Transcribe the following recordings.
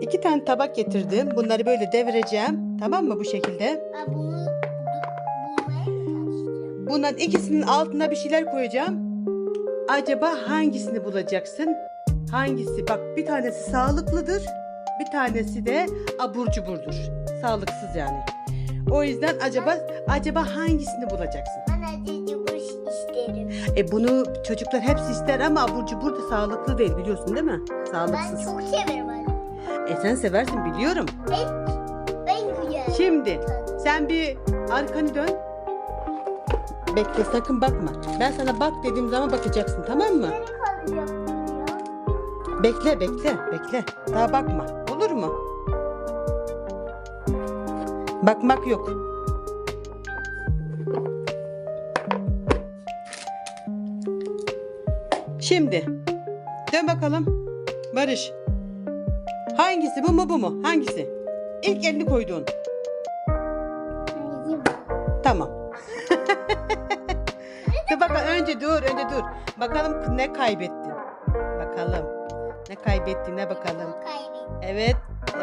iki tane tabak getirdim. Bunları böyle devireceğim. Tamam mı bu şekilde? Ben bunu bu- bulmaya çalışacağım. Bunların ikisinin altına bir şeyler koyacağım. Acaba hangisini bulacaksın? Hangisi? Bak bir tanesi sağlıklıdır. Bir tanesi de abur cuburdur. Sağlıksız yani. O yüzden acaba acaba hangisini bulacaksın? Ben acı cubur isterim. E bunu çocuklar hepsi ister ama abur cubur da sağlıklı değil biliyorsun değil mi? Ben Sağlıksız. çok severim. E sen seversin biliyorum. Ben, ben güzel. Şimdi sen bir arkanı dön. Bekle sakın bakma. Ben sana bak dediğim zaman bakacaksın tamam mı? Bekle bekle bekle. Daha bakma. Olur mu? Bakmak yok. Şimdi dön bakalım. Barış. Hangisi bu mu bu mu? Hangisi? İlk elini koyduğun. Tamam. dur bakalım önce dur önce dur. Bakalım ne kaybettin. Bakalım. Ne kaybettiğine bakalım. Evet.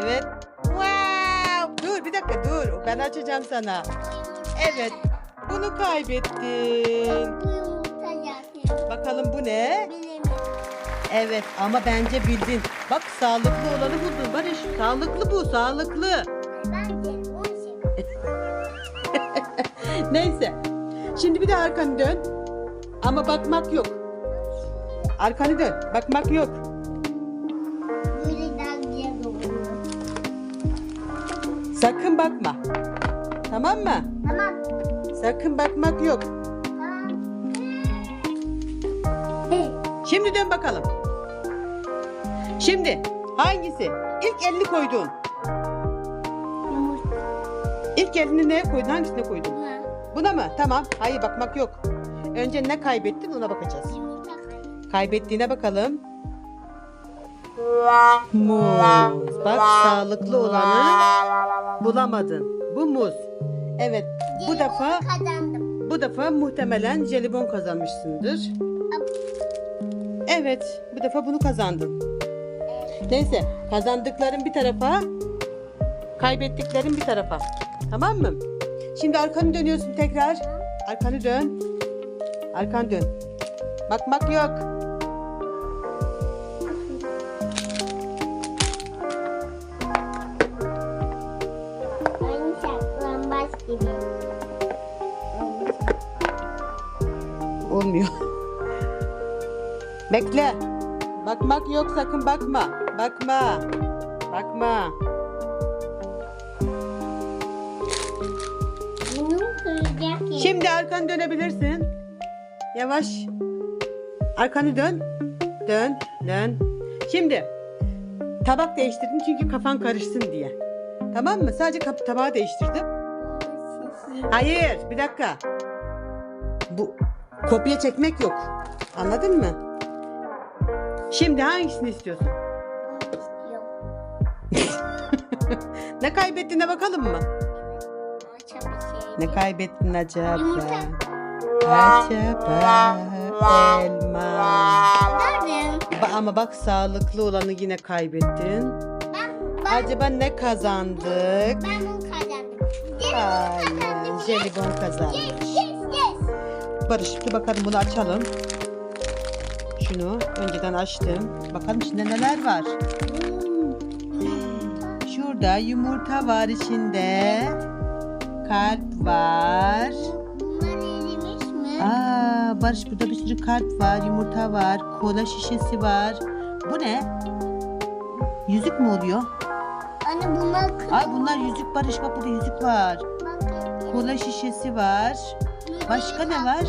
Evet. Wow. Dur bir dakika dur. Ben açacağım sana. Evet. Bunu kaybettin. Bakalım bu ne? Evet ama bence bildin. Bak sağlıklı olanı buldun Barış. Sağlıklı bu sağlıklı. Ben de onu seviyorum. Neyse. Şimdi bir de arkanı dön. Ama bakmak yok. Arkanı dön. Bakmak yok. Böyle. Sakın bakma. Tamam mı? Tamam. Sakın bakmak yok. Tamam. Şimdi dön bakalım. Şimdi hangisi? İlk elini. Yumurta. İlk elini neye koydun? Hangisine koydun? Buna. Buna mı? Tamam. Hayır bakmak yok. Önce ne kaybettin ona bakacağız. Kaybettiğine bakalım. Muz. Bak sağlıklı olanı bulamadın. Bu muz. Evet. Bu defa kazandım. bu defa muhtemelen jelibon kazanmışsındır. Evet. Bu defa bunu kazandın. Neyse. Kazandıkların bir tarafa, kaybettiklerin bir tarafa. Tamam mı? Şimdi arkanı dönüyorsun tekrar. Arkanı dön. Arkanı dön. Bakmak yok. Olmuyor. Bekle. Bakmak yok sakın bakma. Bakma. Bakma. Bunu kıracak ya. Şimdi arkanı dönebilirsin. Yavaş. Arkanı dön. Dön. Dön. Şimdi tabak değiştirdim çünkü kafan karışsın diye. Tamam mı? Sadece kap- tabağı değiştirdim. Hayır, bir dakika. Bu kopya çekmek yok. Anladın mı? Şimdi hangisini istiyorsun? Ne kaybettiğine bakalım mı? Ne kaybettin acaba? Yumurta. Acaba elma. Ba- Ama bak sağlıklı olanı yine kaybettin. Ben, ben, Acaba ne kazandık? ben bunu kazandım. Hayır, kazandım. jelibon kazandık. Yes, yes, yes. Barış bir bakalım bunu açalım. Şunu önceden açtım. Bakalım içinde neler var. Şurada yumurta var içinde. Kalp var. Aa, Barış burada bir sürü kalp var, yumurta var, kola şişesi var. Bu ne? Yüzük mü oluyor? Anne bunlar kırık. Ay bunlar yüzük Barış bak burada yüzük var. Kola şişesi var. Başka ne var?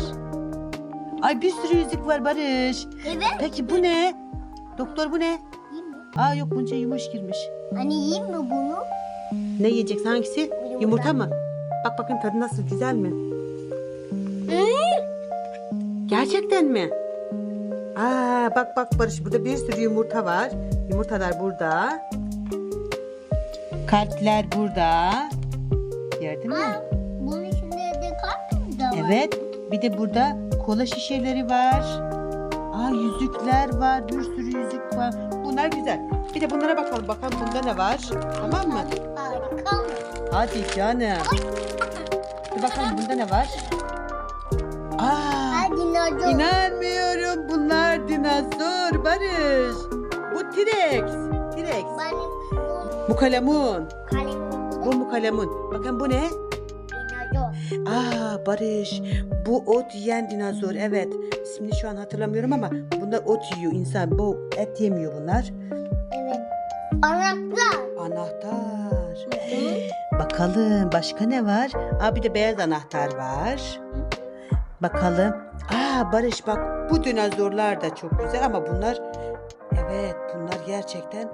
Ay bir sürü yüzük var Barış. Evet. Peki bu ne? Doktor bu ne? Yiyeyim mi? Aa yok bunca yumuş girmiş. Anne yiyeyim mi bunu? Ne yiyeceksin hangisi? Yumurta. Mı? Bak bakın tadı nasıl güzel mi? Gerçekten mi? Aa bak bak Barış burada bir sürü yumurta var. Yumurtalar burada. Kalpler burada. Gördün mü? Aa, bunun içinde de kalp da var. Evet. Bir de burada kola şişeleri var. Aa yüzükler var. Bir sürü yüzük var. Bunlar güzel. Bir de bunlara bakalım. Bakalım bunda ne var. Tamam mı? Hadi canım. Bir bakalım bunda ne var. Aa, dinozor. inanmıyorum. Bunlar dinozor Barış. Bu T-Rex. T-Rex. Bu kalemun. Bu mu kalemun? Bakın bu ne? Aa Barış. Bu ot yiyen dinozor. Evet. İsmini şu an hatırlamıyorum ama bunlar ot yiyor insan. Bu et yemiyor bunlar. Evet. Anahtar. Anahtar. Bakalım başka ne var? Aa bir de beyaz anahtar var. Bakalım. Aa Barış bak bu dinozorlar da çok güzel ama bunlar evet bunlar gerçekten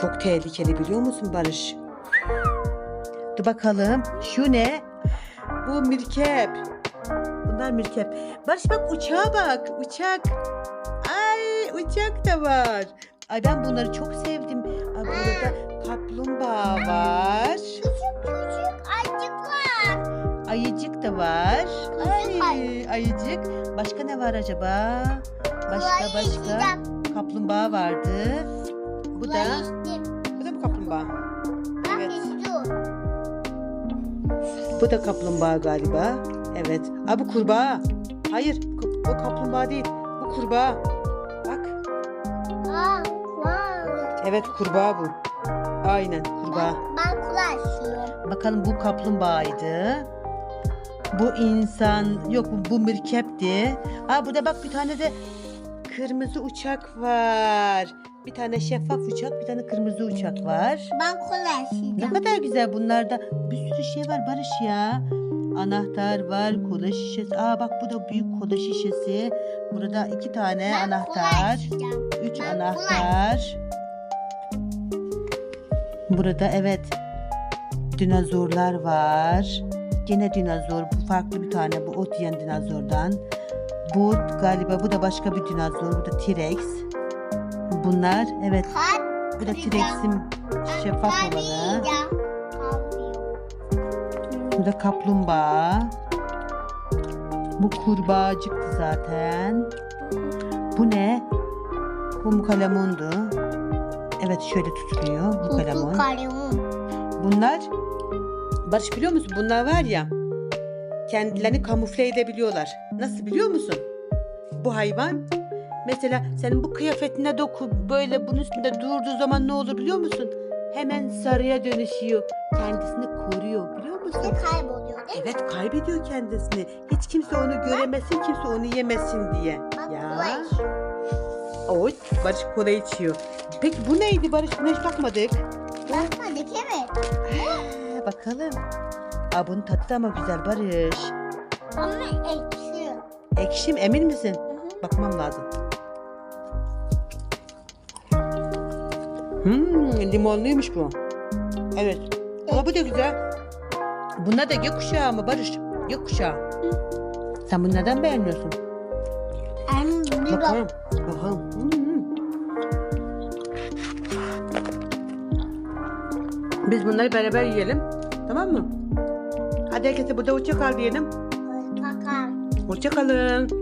çok tehlikeli biliyor musun Barış? Dur bakalım. Şu ne? Bu mirkep. Bunlar mirkep. Barış bak uçağa bak. Uçak. Ay uçak da var. Ay ben bunları çok sevdim. Ay burada kaplumbağa var. Küçük küçük ayıcıklar. Ayıcık da var. Ay, ayıcık. Başka ne var acaba? Başka başka. Kaplumbağa vardı. Bu da bu da mı kaplumbağa? Bu da kaplumbağa galiba. Evet. Aa bu kurbağa. Hayır, bu kaplumbağa değil. Bu kurbağa. Bak. Aa, wow. Evet kurbağa bu. Aynen kurbağa. Ben, ben yiyorum. Bakalım bu kaplumbağaydı. Bu insan yok bu, bu mirkepti. Aa burada bak bir tane de kırmızı uçak var. Bir tane şeffaf uçak, bir tane kırmızı uçak var. Ben kulaç Ne kadar güzel bunlarda. Bir sürü şey var Barış ya. Anahtar var, kola şişesi. Aa bak bu da büyük kola şişesi. Burada iki tane Ben anahtar. kulaç yiyeceğim. Üç Ben anahtar. Burada evet dinozorlar var. Gene dinozor. Bu farklı bir tane. Bu ot yiyen dinozordan. Bu galiba bu da başka bir dinozor. Bu da T-Rex. Bunlar evet bu da. T-Rex'in şeffaf olanı. Bu da kaplumbağa. Bu kurbağacıktı zaten. Bu ne? Bu mukalemundu. Evet şöyle tutuluyor kalemun. Bunlar Barış biliyor musun? Bunlar var ya kendilerini kamufle edebiliyorlar. Nasıl biliyor musun? Bu hayvan mesela senin bu kıyafetine doku böyle bunun üstünde durduğu zaman ne olur biliyor musun? Hemen sarıya dönüşüyor. Kendisini koruyor biliyor musun? Ve kayboluyor değil mi? Evet kaybediyor kendisini. Hiç kimse onu göremesin, kimse onu yemesin diye. Bak Ya. Oy, Barış kola içiyor. Peki bu neydi Barış? Buna hiç bakmadık. Bakmadık evet. Ha, bakalım. Aa, bunun tadı da ama güzel Barış. Ama ekşi. Ekşim emin misin? Bakmam lazım. Hmm, limonluymuş bu. Evet. Ama bu da güzel. Bunlar da gökkuşağı mı Barış? Gökkuşağı. Sen bunu neden beğenmiyorsun? Bir bak. Bakalım. Bakalım. Hmm. Biz bunları beraber yiyelim. Tamam mı? Hadi herkese burada hoşça kal diyelim. Bakalım. Hoşça kalın.